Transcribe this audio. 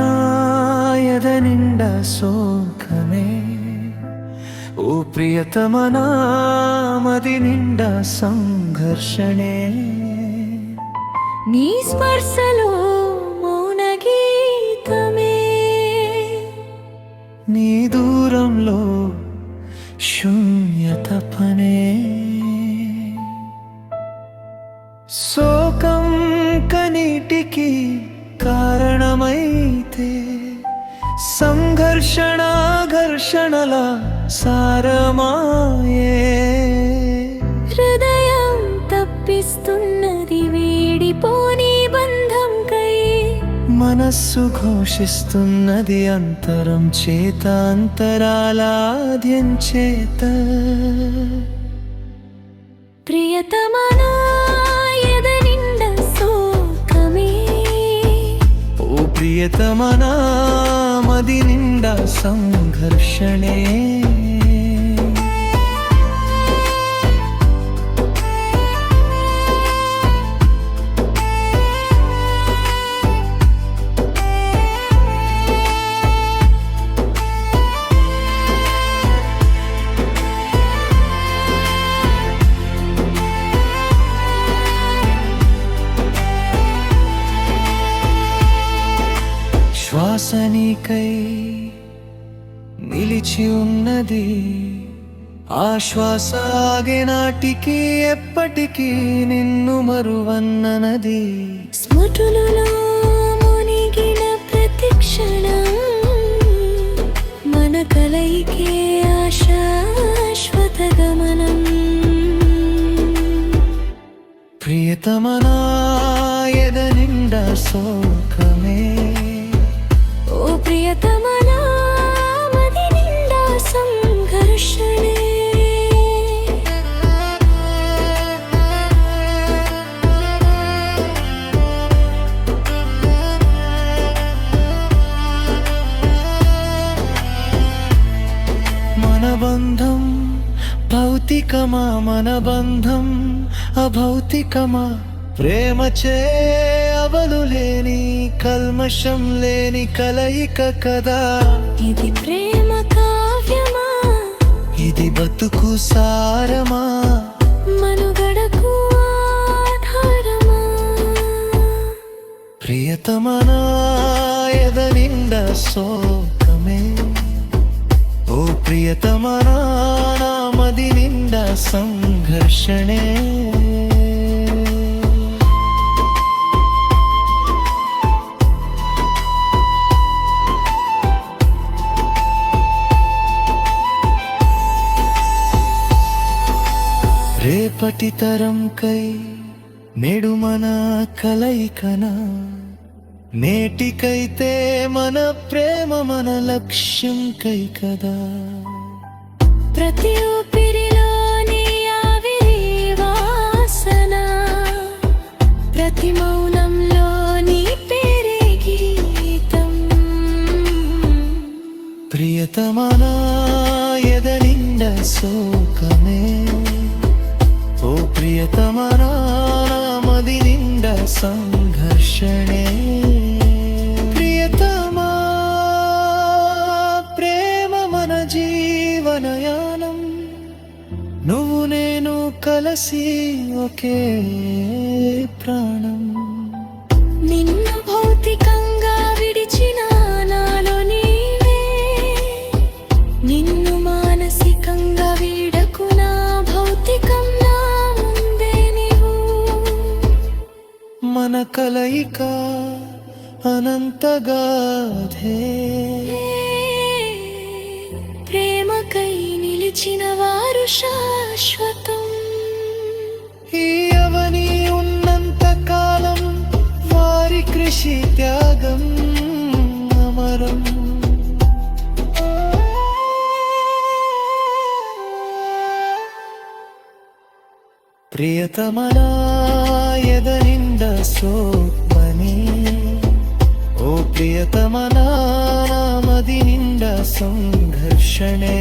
ప్రియతమనాయద నిండా శోకమే ఓ ప్రియతమనామది నిండా సంఘర్షణే నీ స్పర్శలో మౌన గీతమే నీ దూరంలో శూన్యత పనే శోకం కనీటికి కారణమైతే సంఘర్షణ ఘర్షణల సారమాయే. హృదయం తప్పిస్తున్నది వేడిపోని బంధం కై. మనస్సు ఘోషిస్తున్నది అంతరం చేత అంతరాలాద్యం చేత. ప్రియతమనా మది నిండా సంఘర్షణే శ్వాస నీకై నిలిచి ఉన్నది ఆ శ్వాస ఆగే నాటికి ఎప్పటికీ నిన్ను మరువన్ననది స్మృతులలో మునిగిన మన కలయికే ఆశాశ్వత గమనం. ప్రియతమనా ఎద నిండా శోకమే. ఓ ప్రియతమనా బంధం భౌతికమా మన బంధం అభౌతికమా ప్రేమ చే అవలు లేని కల్మషం లేని కలయిక కదా. ఇది ప్రేమ కావ్యమా? ఇది బతుకు సారమా? మనుగడకు ఆధారమా? ప్రియతమనా ఎద నిండా శోకమే? ఓ ప్రియతమనా నా మది నిండా సంఘర్షణే? రేపటి తరం కై నేడు మన కలయికనా నేటికైతే మన ప్రేమ మన లక్ష్యం కై కదా. ప్రతి ఊపిరిలోని ఆవిరి వాసన ప్రతి మౌనంలోని పేరే గీతం. ప్రియతమనా ఎద నిండా శోకమే ఓ ప్రియతమనా నా మది నిండా సంఘర్షణే. ప్రియతమా ప్రేమ మన జీవనయానం. నువ్వు నేను కలసి ఒకే ప్రాణం. నిన్ను భౌతికంగా మన కలయిక అనంతగాధే ప్రేమకై నిలిచిన వారు శాశ్వతం. ఈ అవని ఉన్నంత కాలం వారి కృషి త్యాగం అమరం. ప్రియతమనా ఎద सोक्मने ओ प्रियतमना सोऽत्मनी सङ्घर्षणे